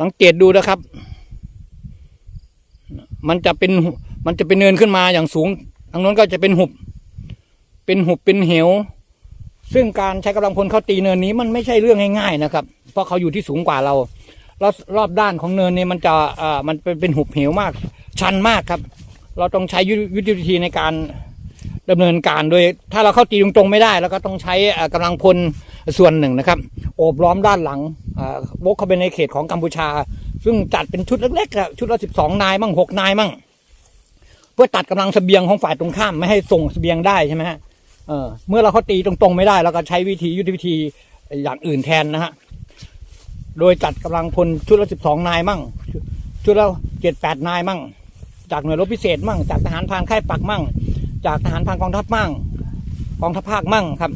สังเกตดูนะครับ มันจะเป็นมันจะเป็นเนินขึ้นมาอย่างสูงทางโน้นก็จะเป็นหุบ เป็นหุบเป็นเหว ซึ่งการใช้กำลังพลเข้าตีเนินนี้มันไม่ใช่เรื่องง่ายๆนะครับ เพราะเขาอยู่ที่สูงกว่าเราแล้วรอบด้านของเนินเนี่ยมันจะอ่ามันเป็นเป็นหุบเหวมาก ชันมากครับ เราต้องใช้ยุทธวิธีในการดำเนินการโดย ถ้าเราเข้าตีตรงๆไม่ได้เราก็ต้องใช้อ่ากำลังพลส่วนหนึ่งนะครับ โอบล้อมด้านหลัง อ่าวกเข้าไปในเขตของกัมพูชา ซึ่งจัดเป็นชุดเล็กๆชุดละสิบสองนายมั่งหกนายมั่ง เพื่อตัดกำลังเสบียงของฝ่ายตรงข้ามไม่ให้ส่งเสบียงได้ใช่ไหมฮะเออเมื่อเราเขาตีตรงๆไม่ได้เราก็ใช้วิธียุทธวิธีอย่างอื่นแทนนะฮะโดยจัดกำลังพลชุดละสิบสองนายมั่ง ชุดละเจ็ดแปดนายมั่ง จากหน่วยรบพิเศษมั่ง จากทหารพานค่ายปักมั่ง จากทหารพานกองทัพมั่งกองทัพภาคมั่งครับ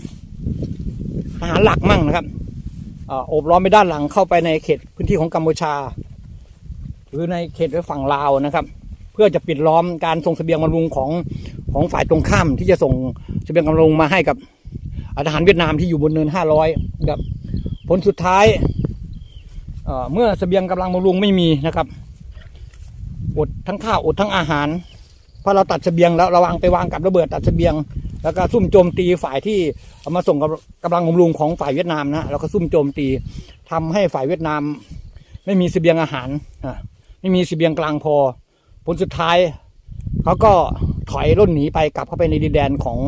ทหารหลักมั่งนะครับ โอบล้อมไปด้านหลังเข้าไปในเขตพื้นที่ของกัมพูชา หรือในเขตฝั่งลาวนะครับ เพื่อจะปิดล้อมการส่งเสบียงบำรุงของของฝ่ายตรงข้ามที่จะส่งเสบียงบำรุงมาให้กับทหารเวียดนามที่อยู่บนเนินห้าร้อยครับผลสุดท้ายเมื่อเสบียงกำลังบำรุงไม่มีนะครับอดทั้งข้าวอดทั้งอาหารพราะเราตัดเสบียงแล้วเราวางไปวางกับระเบิดตัดเสบียง แล้วก็ซุ่มโจมตีฝ่ายที่เอามาส่งกับกำลังบำรุงของฝ่ายเวียดนามนะแล้วก็ซุ่มโจมตีทำให้ฝ่ายเวียดนาม ไม่มีเสบียงอาหารไม่มีเสบียงกลางพอ ผลสุดท้ายเขาก็ถอยร่นหนีไปกลับเข้าไปในดินแดนของ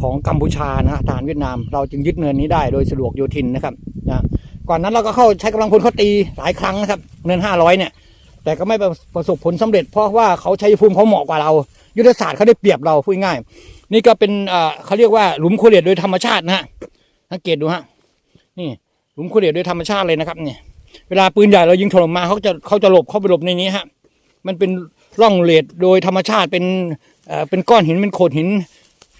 ของกัมพูชานะฮะทหารเวียดนาม เราจึงยึดเนินนี้ได้โดยสะดวกโยธินนะครับนะก่อนนั้นเราก็เข้าใช้กำลังพลเขาตีหลายครั้งนะครับเนินห้าร้อยเนี่ย แต่ก็ไม่ประสบผลสำเร็จ เพราะว่าเขาใช้ภูมิเขาเหมาะกว่าเรา ยุทธศาสตร์เขาได้เปรียบเราพูดง่าย นี่ก็เป็นเขาเรียกว่าหลุมโคเรียดโดยธรรมชาตินะฮะสังเกตดูฮะนี่หลุมโคเรียดโดยธรรมชาติเลยนะครับเนี่ยเวลาปืนใหญ่เรายิงถล่มมาเขาจะเขาจะหลบเข้าไปหลบในนี้ฮะมันเป็นร่องเลดโดยธรรมชาติเป็นเอ่อเป็นก้อนหินเป็นโขดหิน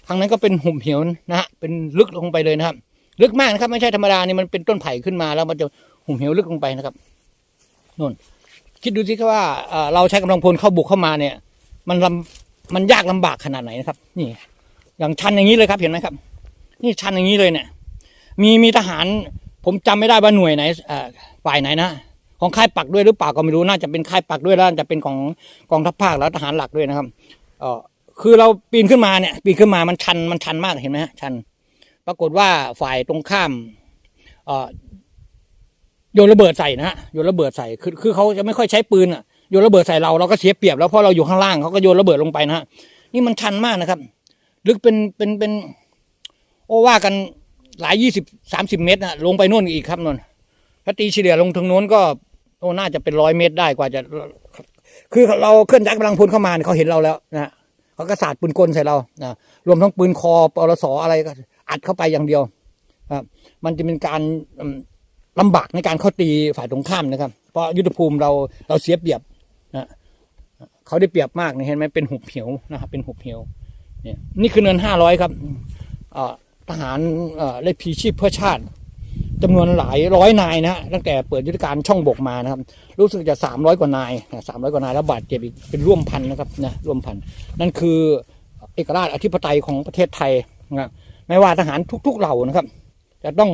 ทางนั้นก็เป็นหุบเหวนะฮะเป็นลึกลงไปเลยนะครับ ลึกมากนะครับ ไม่ใช่ธรรมดานี่มันเป็นต้นไผ่ขึ้นมาแล้วมันจะหุบเหวลึกลงไปนะครับนู่น คิดดูสิครับว่าเราใช้กำลังพลเข้าบุกเข้ามาเนี่ย มันลำมันยากลำบากขนาดไหนนะครับ นี่ อย่างชันอย่างนี้เลยครับเห็นไหมครับ นี่ชันอย่างนี้เลยเนี่ย มีมีทหาร ผมจำไม่ได้ว่าหน่วยไหนฝ่ายไหนนะของค่ายปักด้วยหรือเปล่าก็ไม่รู้น่าจะเป็นค่ายปักด้วยแล้วจะเป็นของกองทัพภาคแล้วทหารหลักด้วยนะครับเออคือเราปีนขึ้นมาเนี่ย ปีนขึ้นมามันชันมันชันมากเห็นไหมฮะชัน ปรากฏว่าฝ่ายตรงข้ามเออ โยนระเบิดใส่นะฮะโยนระเบิดใส่คือคือเขาจะไม่ค่อยใช้ปืนอะโยนระเบิดใส่เราเราก็เสียเปรียบแล้วเพราะเราอยู่ข้างล่างเขาก็โยนระเบิดลงไปนะฮะนี่มันชันมากนะครับ ลึกเป็นเป็นเป็น โอ้ว่ากันหลายยี่สิบสามสิบเมตรนะลงไปนู่นอีกครับนนถ้าตีเฉลี่ยลงทางโน้นก็โอ้น่าจะเป็นร้อยเมตรได้กว่าจะ คือเราเคลื่อนย้ายกำลังพลเข้ามาเขาเห็นเราแล้วนะเขาก็สาดปืนกลใส่เรานะรวมทั้งปืนคอปลสออะไรก็อัดเข้าไปอย่างเดียวครับมันจะเป็นการ ลำบากในการเข้าตีฝ่ายตรงข้ามนะครับ เพราะยุทธภูมิเราเราเสียเปรียบนะเขาได้เปรียบมากนะเห็นไหมเป็นหุบเหวนะครับเป็นหุบเหวเนี่ยนี่คือเนินห้าร้อยครับทหารเอ่อได้พีชีพเพื่อชาติจำนวนหลายร้อยนายนะฮะตั้งแต่เปิดยุทธการช่องบกมานะครับ รู้สึกจะสามร้อยกว่านายสามร้อยกว่านายแล้วบาดเจ็บอีกเป็นร่วมพันนะครับนะร่วมพันนั่นคือเอกราชอธิปไตยของประเทศไทยนะไม่ว่าทหารทุก ๆเหล่านะครับ จะต้อง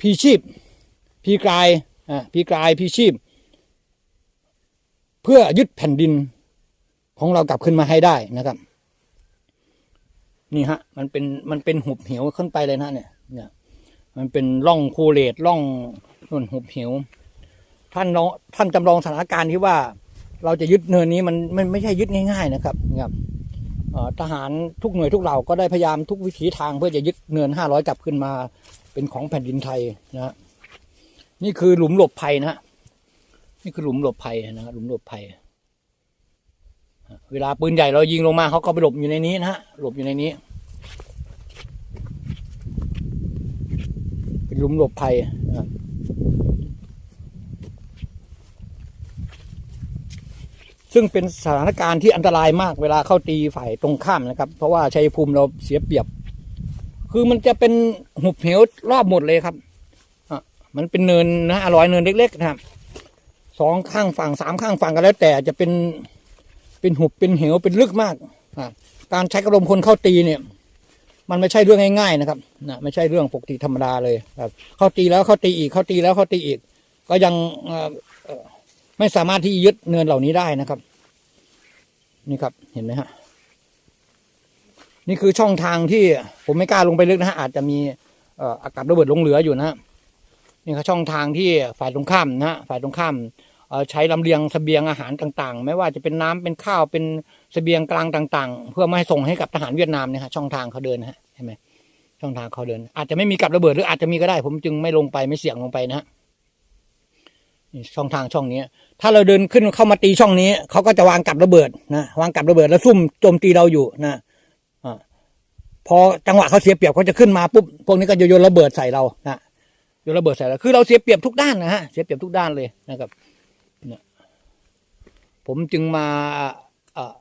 พีชีพ พีกายอ่าพลีกายพีชีพ เพื่อยึดแผ่นดินของเรากลับขึ้นมาให้ได้นะครับ นี่ฮะ มันเป็นมันเป็นหุบเหวขึ้นไปเลยนะเนี่ยเนี่ย มันเป็นร่องโคเลตร่องนุ่นหุบเหวท่านลองท่านจำลองสถานการณ์ที่ว่า เราจะยึดเนินนี้มันมันไม่ใช่ยึดง่าย ๆ นะครับนะครับทหารทุกหน่วยทุกเหล่าก็ได้พยายามทุกวิถีทางเพื่อจะยึดเนินห้าร้อยกลับขึ้นมาเป็นของแผ่นดินไทยนะฮะ นี่คือหลุมหลบภัยนะฮะนี่คือหลุมหลบภัยนะหลุมหลบภัยเวลาปืนใหญ่เรายิงลงมาเขาก็ไปหลบอยู่ในนี้นะฮะหลบอยู่ในนี้ เป็นหลุมหลบภัยนะซึ่งเป็นสถานการณ์ที่อันตรายมากเวลาเข้าตีฝ่ายตรงข้ามนะครับ เพราะว่าชัยภูมิเราเสียเปรียบ คือมันจะเป็นหุบเหวรอบหมดเลยครับ มันเป็นเนินนะอร่อยเนินเล็ก ๆ นะครับสองข้างฝั่งสามข้างฝั่งกันแล้ว แต่จะเป็นเป็นหุบเป็นเหวเป็นลึกมากอะการใช้กระลมคนเข้าตีเนี่ย มันไม่ใช่เรื่องง่ายๆนะครับนะไม่ใช่เรื่องปกติธรรมดาเลยครับ เข้าตีแล้วเข้าตีอีกเข้าตีแล้วเข้าตีอีก ก็ยังไม่สามารถที่ยึดเนินเหล่านี้ได้นะครับ นี่ครับเห็นไหมฮะนี่คือช่องทางที่ผมไม่กล้าลงไปลึกนะฮะอาจจะมีอากาศระเบิดลงเหลืออยู่นะ นี่คือช่องทางที่ฝ่ายตรงข้ามนะฮะฝ่ายตรงข้ามใช้ลำเลียงสเสบียงอาหารต่างๆ ไม่ว่าจะเป็นน้ำเป็นข้าวเป็นสเสบียงกลางต่าง ๆ เพื่อไม่ให้ส่งให้กับทหารเวียดนามเนี่ยฮะช่องทางเขาเดินนะฮะเห็นไหมช่องทางเขาเดิน อาจจะไม่มีกับระเบิดหรืออาจจะมีก็ได้ ผมจึงไม่ลงไปไม่เสี่ยงลงไปนะฮะนี่ช่องทางช่องนี้ ถ้าเราเดินขึ้นเข้ามาตีช่องนี้เขาก็จะวางกับระเบิดนะวางกับระเบิดแล้วซุ่มโจมตีเราอยู่นะพอจังหวะเขาเสียเปรียบเขาจะขึ้นมาปุ๊บพวกนี้ก็โยนระเบิดใส่เรานะ โยนระเบิดใส่เราคือเราเสียเปรียบทุกด้านนะฮะเสียเปรียบทุกด้านเลยนะครับเนี่ยผมจึงมาเอ่อ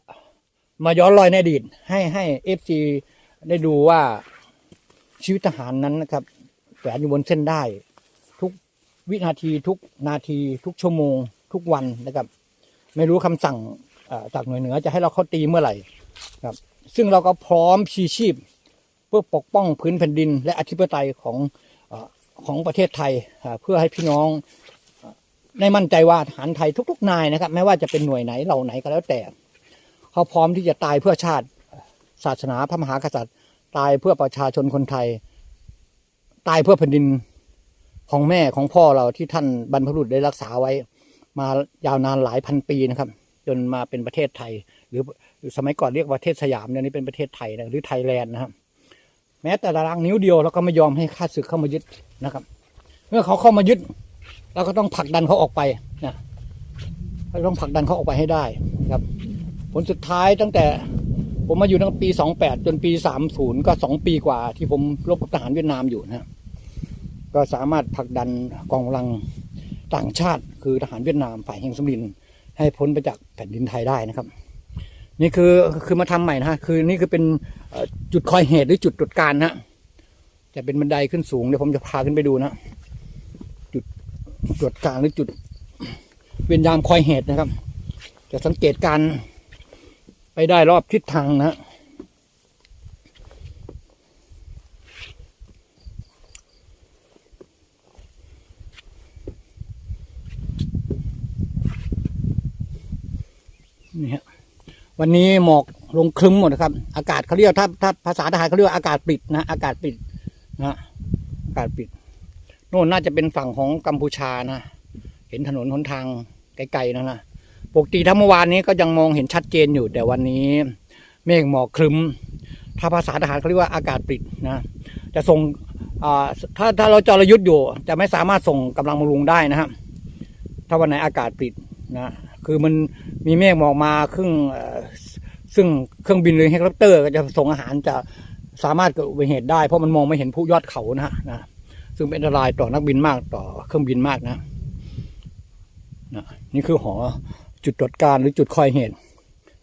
มาย้อนรอยในอดีตให้ให้เอฟซีได้ดูว่าชีวิตทหารนั้นนะครับแฝงอยู่บนเส้นได้ ทุกวินาทีทุกนาที ทุกชั่วโมง ทุกวันนะครับ ไม่รู้คำสั่งจากหน่วยเหนือจะให้เราเข้าตีเมื่อไหร่ครับ ซึ่งเราก็พร้อมชีชีพ เพื่อปกป้องพื้นแผ่นดิน และอธิปไตยของ ของประเทศไทยเพื่อให้พี่น้องได้มั่นใจว่าทหารไทยทุก ๆ นายนะครับ ไม่ว่าจะเป็นหน่วยไหนเหล่าไหนก็แล้วแต่ เขาพร้อมที่จะตายเพื่อชาติศาสนาพระมหากษัตริย์ ตายเพื่อประชาชนคนไทย ตายเพื่อแผ่นดินของแม่ของพ่อเราที่ท่านบรรพบุรุษได้รักษาไว้ มายาวนานหลายพันปีนะครับ จนมาเป็นประเทศไทย หรือสมัยก่อนเรียกว่าประเทศสยามเดี๋ยนี้เป็นประเทศไทยนะหรือไทยแลนด์นะครับ แม้แต่ตารางนิ้วเดียวเราก็ไม่ยอมให้ข้าศึกเข้ามายึดนะครับ เมื่อเขาเข้ามายึดเราก็ต้องผลักดันเขาออกไปนะเราต้องผลักดันเขาออกไปให้ได้นะครับ ผลสุดท้ายตั้งแต่ผมมาอยู่ตั้งปี 28 จนปี 30 ก็ 2 ปีกว่า ที่ผมรบกับทหารเวียดนามอยู่นะก็สามารถผลักดันกองกำลังต่างชาติคือทหารเวียดนามฝ่ายแห่งสมรินให้พ้นไปจากแผ่นดินไทยได้นะครับ นี่คือคือมาทำใหม่นะฮะคือนี่คือเป็น จุดคอยเหตุหรือจุดตรวจการนะจะเป็นบันไดขึ้นสูงเดี๋ยวผมจะพาขึ้นไปดูนะจุดตรวจการหรือจุด เวียนยามคอยเหตุนะครับ จะสังเกตการไปได้รอบทิศทางนะนี่ฮะวันนี้หมอก ลงครึ้มหมดนะครับ อากาศเขาเรียกถ้าถ้าภาษาทหารเขาเรียกอากาศปิดนะ อากาศปิดนะอากาศปิดโน่นน่าจะเป็นฝั่งของกัมพูชานะ เห็นถนนหนทางไกลๆนะนะปกติถ้าเมื่อวานนี้ก็ยังมองเห็นชัดเจนอยู่ แต่วันนี้เมฆหมอกครึ้ม ถ้าภาษาทหารเขาเรียกว่าอากาศปิดนะ จะส่งถ้าถ้าเราจรยุทธ์อยู่ จะไม่สามารถส่งกำลังบำรุงได้นะครับถ้าวันไหนอากาศปิดนะ คือมันมีเมฆหมอกมาครึ่ง ซึ่งเครื่องบินหรือเฮลิคอปเตอร์ก็จะส่งอาหารจะสามารถเกิดอุบัติเหตุได้ เพราะมันมองไม่เห็นผู้ยอดเขานะฮะนะซึ่งเป็นอันตรายต่อนักบินมากต่อเครื่องบินมากนะนะนี่คือหอจุดตรวจการหรือจุดคอยเหตุ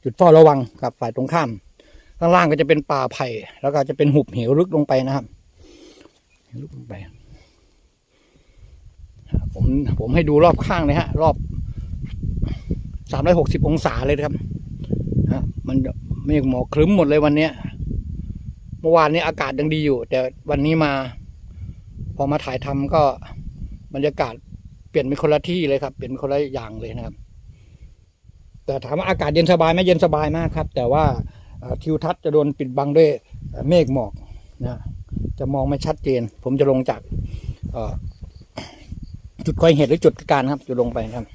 จุดเฝ้าระวังกับฝ่ายตรงข้ามข้างล่างก็จะเป็นป่าไผ่ แล้วก็จะเป็นหุบเหวลึกลงไปนะครับลึกลงไปผมผมให้ดูรอบข้างเลยฮะ รอบสามร้อยหกสิบองศาเลยครับ ฮะมันเมฆหมอกครึ้มหมดเลยวันเนี้ยเมื่อวานนี้อากาศยังดีอยู่ แต่วันนี้มา พอมาถ่ายทำก็บรรยากาศเปลี่ยนเป็นคนละที่เลยครับ เปลี่ยนเป็นคนละอย่างเลยนะครับ แต่ถามว่าอากาศเย็นสบายไหมเย็นสบายมากครับ แต่ว่าทิวทัศน์จะโดนปิดบังด้วยเมฆหมอกนะจะมองไม่ชัดเจน ผมจะลงจากจุดคอยเหตุหรือจุดการครับ จะลงไปครับ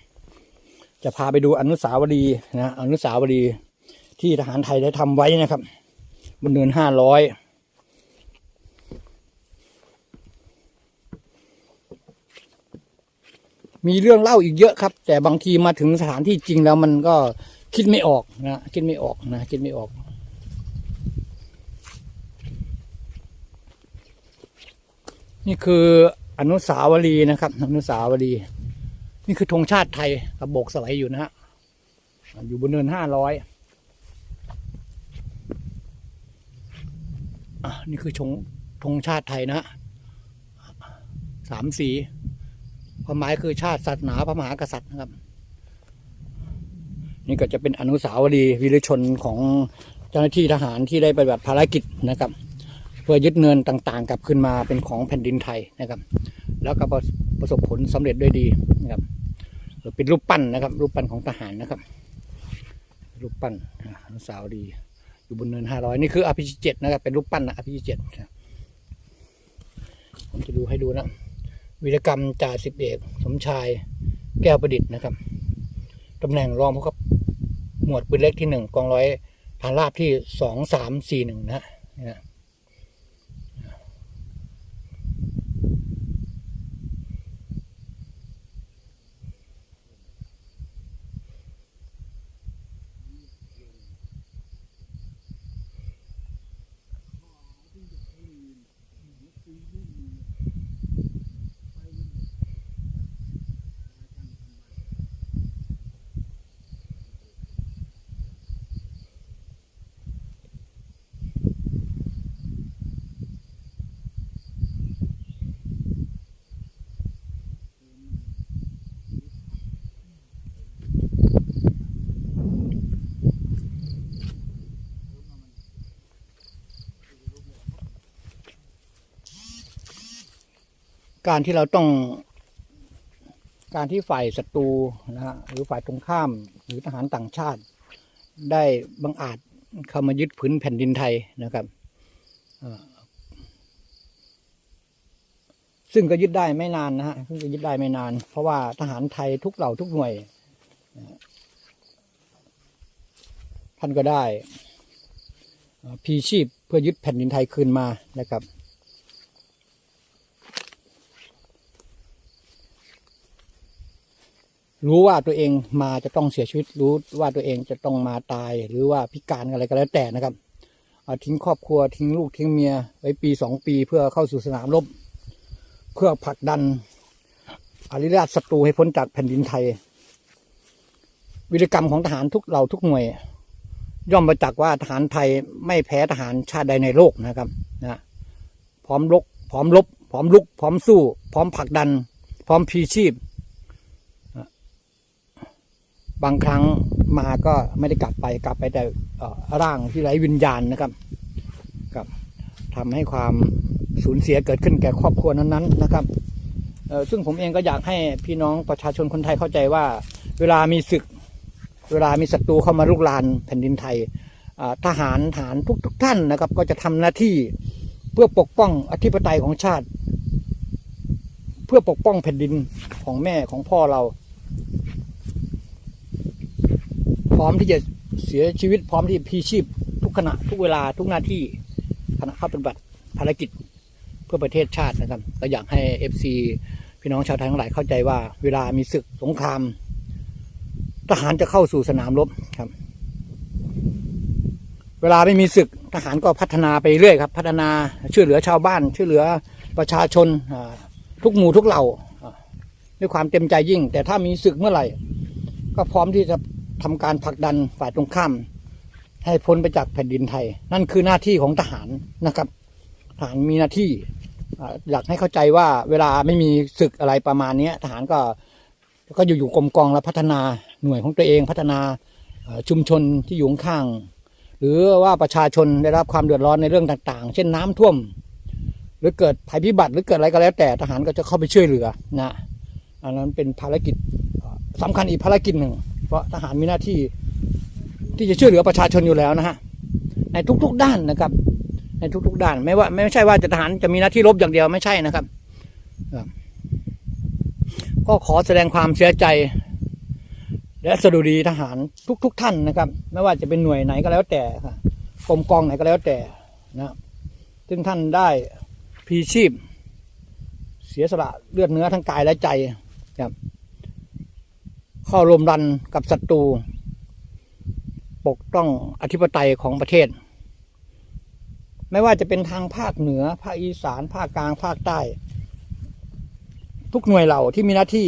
จะพาไปดูอนุสาวรีย์นะอนุสาวรีย์ ที่ทหารไทยได้ทำไว้นะครับ บนเนินห้าร้อยมีเรื่องเล่าอีกเยอะครับ แต่บางทีมาถึงสถานที่จริงแล้วมันก็คิดไม่ออกนะคิดไม่ออกนะคิดไม่ออก นี่คืออนุสาวรีย์นะครับ อนุสาวรีย์นี่คือธงชาติไทยกับโบกสไลด์อยู่นะฮะอยู่บนเนินห้าร้อยอะ นี่คือธงธงชาติไทยนะฮะสามสีความหมายคือชาติศาสนาพระมหากษัตริย์นะครับ นี่ก็จะเป็นอนุสาวรีย์วีรชนของเจ้าหน้าที่ทหารที่ได้ปฏิบัติภารกิจนะครับ เพื่อยึดเนินต่างๆ กลับขึ้นมาเป็นของแผ่นดินไทยนะครับ แล้วก็ประสบผลสำเร็จด้วยดีนะครับเป็นรูปปั้นนะครับ รูปปั้นของทหารนะครับ รูปปั้นอ่าสาวดีย์ อยู่บนเนินห้าร้อยนี่คืออภิเจ็ดนะครับ เป็นรูปปั้นนะอภิเจ็ดผมจะดูให้ดูนะวีรกรรมจ่าสิบเอกสมชายแก้วประดิษฐ์นะครับตำแหน่งรองผู้กับหมวดปืนเล็กที่หนึ่งกองร้อยฐานราบที่สองสามสี่หนึ่งนะฮะนี่นะ การที่เราต้อง การที่ฝ่ายศัตรูนะฮะหรือฝ่ายตรงข้าม หรือทหารต่างชาติ ได้บังอาจเข้ามายึดผืนแผ่นดินไทยนะครับซึ่งก็ยึดได้ไม่นานนะฮะซึ่งก็ยึดได้ไม่นาน เพราะว่าทหารไทยทุกเหล่าทุกหน่วย ท่านก็ได้พีชีพเพื่อยึดแผ่นดินไทยคืนมานะครับ รู้ว่าตัวเองมาจะต้องเสียชีวิต รู้ว่าตัวเองจะต้องมาตาย หรือว่าพิการอะไรก็แล้วแต่นะครับทิ้งครอบครัวทิ้งลูกทิ้งเมียไว้ปีสองปีเพื่อเข้าสู่สนามรบเพื่อผลักดันอริราชศัตรูให้พ้นจากแผ่นดินไทย วิรกรรมของทหารทุกเหล่าทุกหน่วย ย่อมประจักษ์ว่าทหารไทยไม่แพ้ทหารชาติใดในโลกนะครับนะพร้อมรบพร้อมรบพร้อมลุก พร้อมสู้ พร้อมผลักดัน พร้อมพีชีพ บางครั้งมาก็ไม่ได้กลับไปกลับไปแต่ร่างที่ไร้วิญญาณนะครับกับทำให้ความสูญเสียเกิดขึ้นแก่ครอบครัวนั้นๆนะครับซึ่งผมเองก็อยากให้พี่น้องประชาชนคนไทยเข้าใจว่า เวลามีศึก เวลามีศัตรูเข้ามาลุกลานแผ่นดินไทยทหารฐานทุกทุกๆท่านนะครับ ก็จะทำหน้าที่เพื่อปกป้องอธิปไตยของชาติ เพื่อปกป้องแผ่นดินของแม่ของพ่อเรา ร้อมที่จะเสียชีวิตพร้อมที่พีชีพ ทุกขณะทุกเวลาทุกหน้าที่ขณะเข้าปฏิบัติภารกิจเพื่อประเทศชาตินะครับก็อยากให้เอฟซีพี่น้องชาวไทยทั้งหลายเข้าใจว่า เวลามีศึกสงคราม ทหารจะเข้าสู่สนามรบครับ เวลาไม่มีศึกทหารก็พัฒนาไปเรื่อยครับ พัฒนาช่วยเหลือชาวบ้าน ช่วยเหลือประชาชนทุกหมู่ทุกเหล่าด้วยความเต็มใจยิ่ง แต่ถ้ามีศึกเมื่อไหร่ ก็พร้อมที่จะ ทำการผลักดันฝ่ายตรงข้าม ให้พ้นไปจากแผ่นดินไทย นั่นคือหน้าที่ของทหารนะครับ ทหารมีหน้าที่อยากให้เข้าใจว่าเวลาไม่มีศึกอะไรประมาณนี้ทหารก็ก็อยู่อยู่กรมกองแล้วพัฒนาหน่วยของตัวเองพัฒนาชุมชนที่อยู่ข้าง หรือว่าประชาชนได้รับความเดือดร้อนในเรื่องต่างๆ เช่นน้ำท่วม หรือเกิดภัยพิบัติหรือเกิดอะไรก็แล้วแต่ทหารก็จะเข้าไปช่วยเหลือนะอันนั้นเป็นภารกิจ สำคัญอีกภารกิจหนึ่ง เพราะทหารมีหน้าที่ที่จะช่วยเหลือประชาชนอยู่แล้วนะฮะในทุก ๆ ด้านนะครับ ในทุก ๆ ด้านไม่ว่า ไม่ใช่ว่าจะทหารจะมีหน้าที่รบอย่างเดียวไม่ใช่นะครับ ก็ขอแสดงความเสียใจ และสดุดีทหารทุก ๆทท่านนะครับ ไม่ว่าจะเป็นหน่วยไหนก็แล้วแต่ครับกรมกองไหนก็แล้วแต่นะซึ่งท่านได้พีชีพ เสียสละเลือดเนื้อทั้งกายและใจครับ เข้ารวมรันกับศัตรู ปกต้องอธิปไตยของประเทศ ไม่ว่าจะเป็นทางภาคเหนือ ภาคอีสาน ภาคกลาง ภาคใต้ ทุกหน่วยเหล่าที่มีหน้าที่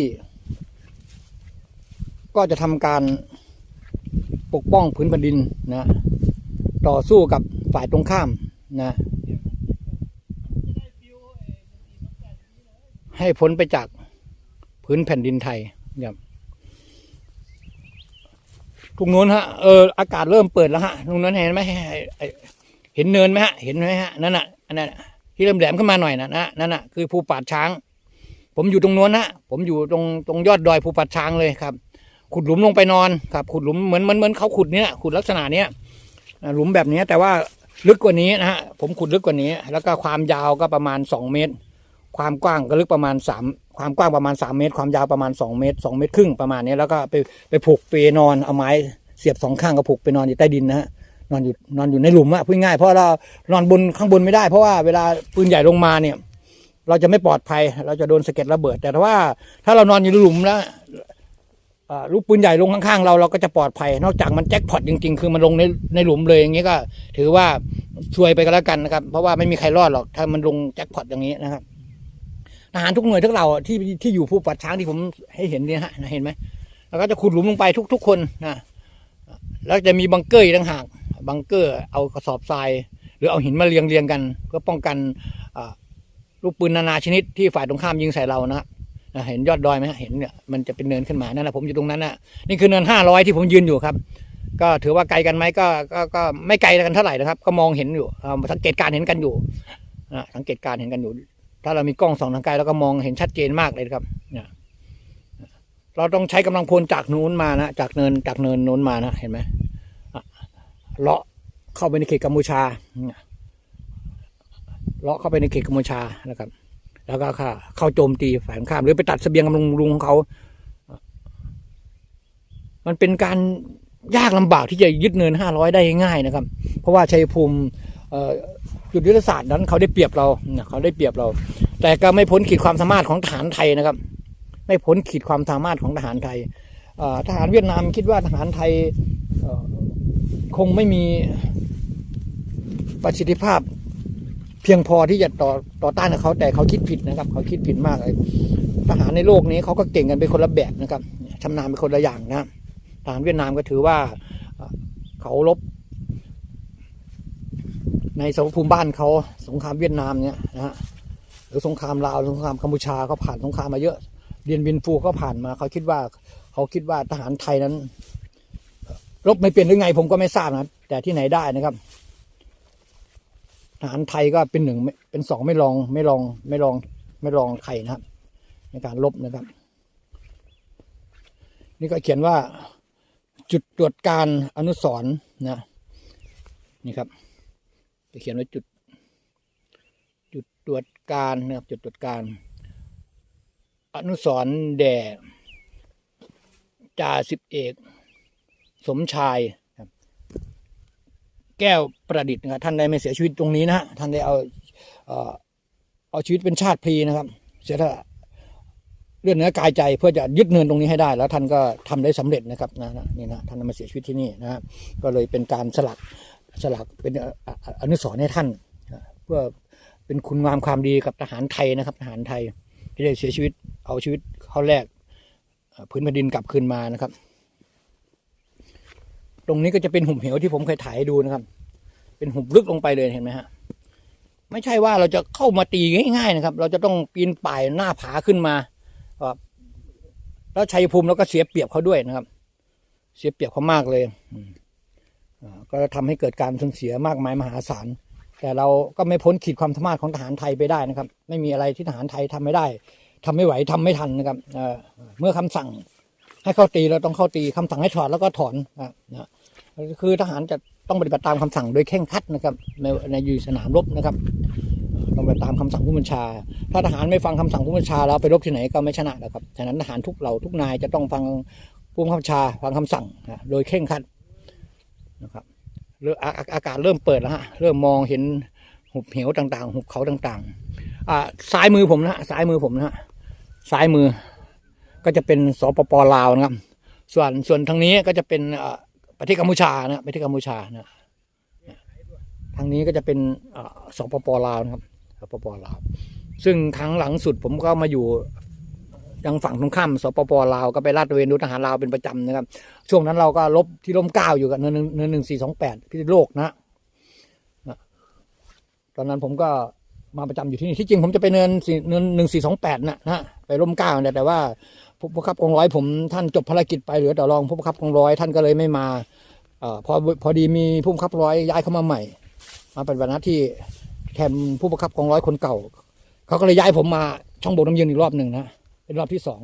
ก็จะทำการปกป้องพื้นแผ่นดินนะ ต่อสู้กับฝ่ายตรงข้ามนะให้พ้นไปจากพื้นแผ่นดินไทยครับ ตรงนู้นฮะเอออากาศเริ่มเปิดแล้วฮะตรงนั้นเห็นไหมเห็นเนินไหมฮะเห็นไหมฮะนั่นน่ะอันนั้นน่ะที่เริ่มแหลมขึ้นมาหน่อยนะนะนั่นน่ะคือภูป่าช้าง ผมอยู่ตรงนู้นนะผมอยู่ตรงตรงยอดดอยภูปัดช้างเลยครับ ขุดหลุมลงไปนอนครับ ขุดหลุมเหมือนเหมือนเหมือนเขาขุดเนี้ยขุดลักษณะเนี้ยหลุมแบบเนี้ยแต่ว่าลึกกว่านี้นะฮะผมขุดลึกกว่านี้ แล้วก็ความยาวก็ประมาณสองเมตร ความกว้างก็ลึกประมาณสามความกว้างประมาณสามเมตร ความยาวประมาณสองเมตรสองเมตรครึ่งประมาณนี้แล้วก็ไปไปผูกเปนอนเอาไม้เสียบสองข้างก็ผูกไปนอนอยู่ใต้ดินนะฮะนอนอยู่นอนอยู่ในหลุมอะพูดง่ายเพราะเรานอนบนข้างบนไม่ได้เพราะว่าเวลาปืนใหญ่ลงมาเนี่ย เราจะไม่ปลอดภัย เราจะโดนสะเก็ดระเบิด แต่ถ้าว่าถ้าเรานอนอยู่ในหลุมแล้วลูกปืนใหญ่ลงข้างๆเราเราก็จะปลอดภัย นอกจากมันแจ็คพอตจริง ๆ คือมันลงในในหลุมเลยอย่างนี้ก็ ถือว่าช่วยไปก็แล้วกันนะครับ เพราะว่าไม่มีใครรอดหรอกถ้ามันลงแจ็คพอตอย่างนี้นะครับ ทหารทุกหน่วยทุกเราที่ที่อยู่ผู้ปัดช้างที่ผมให้เห็นเนี่ยฮะเห็นไหมแล้วก็จะขุดหลุมลงไปทุก ๆ คนนะแล้วจะมีบังเกอร์อีกต่างหากบังเกอร์เอากระสอบทราย หรือเอาหินมาเรียงเรียงกัน เพื่อป้องกันลูกปืนนานาชนิดที่ฝ่ายตรงข้ามยิงใส่เรานะฮะเห็นยอดดอยไหมฮะเห็นเนี่ยมันจะเป็นเนินขึ้นมานั่นแหละผมอยู่ตรงนั้นน่ะนี่คือเนินห้าร้อยที่ผมยืนอยู่ครับ ก็ถือว่าไกลกันไหมก็ก็ก็ไม่ไกลกันเท่าไหร่นะครับ ก็มองเห็นอยู่สังเกตการเห็นกันอยู่อ่าสังเกตการเห็นกันอยู่ ถ้าเรามีกล้องส่องทางไกลเราก็มองเห็นชัดเจนมากเลยครับเนี่ยเราต้องใช้กำลังพลจากนู้นมานะจากเนินจากเนินนู้นมานะเห็นไหมเลาะเข้าไปในเขตกัมพูชาเนี่ยเลาะเข้าไปในเขตกัมพูชานะครับ แล้วก็ค่ะเข้าโจมตีฝ่ายตรงข้าม หรือไปตัดเสบียงกำลังรุงของเขา มันเป็นการยากลำบากที่จะยึดเนินห้าร้อยได้ง่ายนะครับ เพราะว่าชัยภูมิ จุดยุทธศาสตร์นั้นเขาได้เปรียบเราเขาได้เปรียบเรา แต่ก็ไม่พ้นขีดความสามารถของทหารไทยนะครับ ไม่พ้นขีดความสามารถของทหารไทยทหารเวียดนามคิดว่าทหารไทยคงไม่มีประสิทธิภาพเพียงพอที่จะต่อต่อต้านกับเขาแต่เขาคิดผิดนะครับ เขาคิดผิดมากเลยทหารในโลกนี้เขาก็เก่งกันเป็นคนละแบบนะครับชำนาญเป็นคนละอย่างนะทหารเวียดนามก็ถือว่าเอ่อเขารบ ในสมภูมิบ้านเขาสงครามเวียดนามเนี่ยนะฮะหรือสงครามลาวสงครามกัมพูชาเขาผ่านสงครามมาเยอะเรียนบินฟูก็ผ่านมาเขาคิดว่าเขาคิดว่าทหารไทยนั้นรบไม่เป็นหรือไงผมก็ไม่ทราบนะแต่ที่ไหนได้นะครับทหารไทยก็เป็นหนึ่งเป็นสองไม่ลองไม่ลองไม่ลองไม่ลองใครนะครับ ในการลบนะครับ นี่ก็เขียนว่าจุดตรวจการอนุสรณ์นะนี่ครับ จะเขียนไว้จุด จุดตรวจการนะครับจุดตรวจการ อนุสรแด่จ่าสิบเอก สมชายแก้วประดิษฐ์นะครับท่านได้ไม่เสียชีวิตตรงนี้นะฮะท่านได้เอาเอาชีวิตเป็นชาติพีนะครับ เสียสละเลือดเนื้อกายใจเพื่อจะยึดเนินตรงนี้ให้ได้ แล้วท่านก็ทำได้สำเร็จนะครับนะนี่นะท่านมาเสียชีวิตที่นี่นะฮะก็เลยเป็นการสลัก สลักเป็นอนุสรณ์ให้ท่าน เพื่อเป็นคุณงามความดีกับทหารไทยนะครับทหารไทยที่ได้เสียชีวิตเอาชีวิตเขาแรกพื้นแผ่นดินกลับคืนมานะครับ ตรงนี้ก็จะเป็นหุบเหวที่ผมเคยถ่ายดูนะครับ เป็นหุบลึกลงไปเลยเห็นไหมฮะไม่ใช่ว่าเราจะเข้ามาตีง่ายๆนะครับ เราจะต้องปีนป่ายหน้าผาขึ้นมาแล้วชัยภูมิเราก็เสียเปรียบเขาด้วยนะครับ เสียเปรียบเขามากเลยอื ก็ทำให้เกิดการสูญเสียมากมายมหาศาล แต่เราก็ไม่พ้นขีดความสามารถของทหารไทยไปได้นะครับ ไม่มีอะไรที่ทหารไทยทำไม่ได้ทำไม่ไหวทำไม่ทันนะครับเเมื่อคำสั่งให้เข้าตีเราต้องเข้าตีคำสั่งให้ถอดแล้วก็ถอนนะนะคือทหารจะต้องปฏิบัติตามคำสั่งโดยเคร่งคัดนะครับในในอยู่สนามรบนะครับต้องไปตามคำสั่งผู้บัญชา ถ้าทหารไม่ฟังคำสั่งผู้บัญชาแล้วไปรบที่ไหนก็ไม่ชนะนะครับฉะนั้นทหารทุกเหล่าทุกนายจะต้องฟังผู้บัญชาฟังคำสั่งนะโดยเคร่งคัด นะครับเริ่มอาอากาศเริ่มเปิดแล้วฮะเริ่มมองเห็นหุบเหวต่างๆ หุบเขาต่างๆ อ่าซ้ายมือผมนะฮะซ้ายมือผมนะฮะซ้ายมือ ก็จะเป็นสปปลาวนะครับ ส่วนส่วนทางนี้ก็จะเป็นประเทศกัมพูชานะประเทศกัมพูชานะทางนี้ก็จะเป็นสปปลาวนะครับสปปลาวซึ่งครั้งหลังสุดผมก็มาอยู่ ยังฝั่งตรงข้ามสปปลาวก็ไปลาดตระเวนดูทหารลาวเป็นประจำนะครับ ช่วงนั้นเราก็ลบที่ร่มเก้าอยู่กับเนินหนึ่งเนินหนึ่งสี่สองแปดพิษโลกนะตอนนั้นผมก็มาประจำอยู่ที่นี่ที่จริงผมจะไปเนินสี่เนินหนึ่งสี่สองแปดนะนะไปร่มเก้าเนี่ยแต่ว่าผู้บังคับกองร้อยผมท่านจบภารกิจไปเหลือแต่รองผู้บังคับกองร้อยท่านก็เลยไม่มาอพอพอดีมีผู้บังคับร้อยย้ายเข้ามาใหม่ มาปฏิบัติหน้าที่แทนผู้บังคับกองร้อยคนเก่า เขาก็เลยย้ายผมมาช่องโบกน้ำยืนอีกรอบหนึ่งนะ เป็นรอบที่สอง